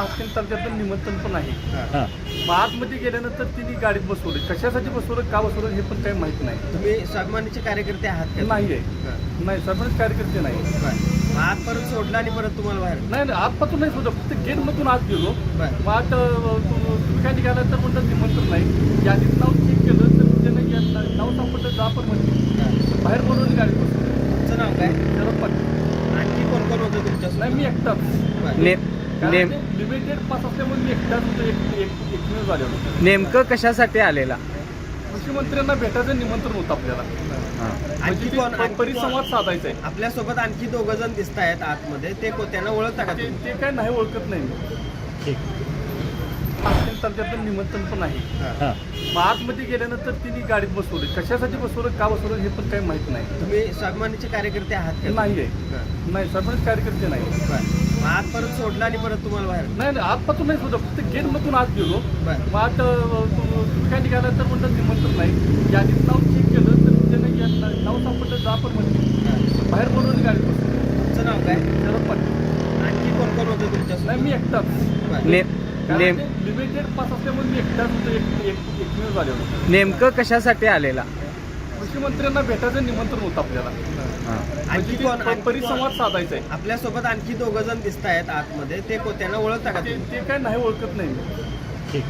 हातकन तालुक्यातून निमंत्रण पण आहे. हां. मग आतमध्ये गेल्यानंतर तिने गाडीत बसवले. कशासाठी बसवलं का बसवलं हे पण काही माहीत नाही. तुम्ही स्वाभिमानीचे कार्यकर्ते आहात का? नाही आहे. नाही सरपंच कार्यकर्ते नाही बरं. आत परत सोडला आणि परत तुम्हाला बाहेर? नाही नाही आतपासून नाही सुद्धा फक्त गेटमधून आत गेलो. बरं. मग आता अं, तु- तुम्ही काय निघाला तर म्हणतात निमंत्रण नाही. यादीत नाव चेक केलं तर त्यानं या ना- नाव सापडलं जा पण म्हणजे बाहेर बोलवून गाडीत बसवलं. तुमचं नाव काय? शरद पाटील आणखी कोण कोण होतं तुमच्या नाही मी एकटाच. बरं. नेम लिमिटेड पास असल्यामुळे मी एकटाच होतो एक एक- एकमेव झालेलो होतो. नेमकं कशासाठी आलेला? कृषी मंत्र्यांना भेटायचं निमंत्रण होतं आपल्याला. हां. आणखी म्हणजे कोण ते आणखी परिसंवाद कोण? साधायचा आहे. आपल्यासोबत आणखी दोघ जण दिसत आहेत आतमध्ये. ते को- त्यांना ओळखता का ते तुम्ही? ते काय नाही ओळखत नाही. मी तालुक्यातून निमंत्रण पण आहे. हां. मग आतमध्ये गेल्यानंतर तिने गाडीत बसवले. कशासाठी बसवलं का बसवलं हे पण काही माहीत नाही. तुम्ही स्वाभिमानीचे कार्यकर्ते आहात का? नाही आहे. नाही सरपंच कार्यकर्ते नाही बरं. परत सोडला आणि परत तुम्हाला बाहेर नाही नाही आतपासून नाही सुद्धा फक्त गेटमधून आत गेलो. बरं. मग आता अं, तु- तुम्ही काय निघाला तर म्हणतात निमंत्रण नाही. यादीत नाव चेक केलं तर त्यानं या ना- नाव सापडलं जा पण म्हणजे. बाहेर बोलवून गाडीत बसवलं तुमचं नाव काय? शरद पाटील. आणखी कोण कोण होतं तुमच्या नाही मी एकटाच. ने नेम लिमिटेड पास असल्यामुळे मी एकटाच होतो. एक एक- एकमेव झालेलो होतो. नेमकं कशासाठी आलेला? कृषी मंत्र्यांना भेटायचं निमंत्रण होतं आपल्याला. हां. आणखी म्हणजे कोण परिसंवाद? साधायचा आहे आपल्यासोबत आणखी दोघ जण दिसत आहेत आतमध्ये. ते को- त्यांना ओळखता का ते काय नाही ओळखत नाही ठीक.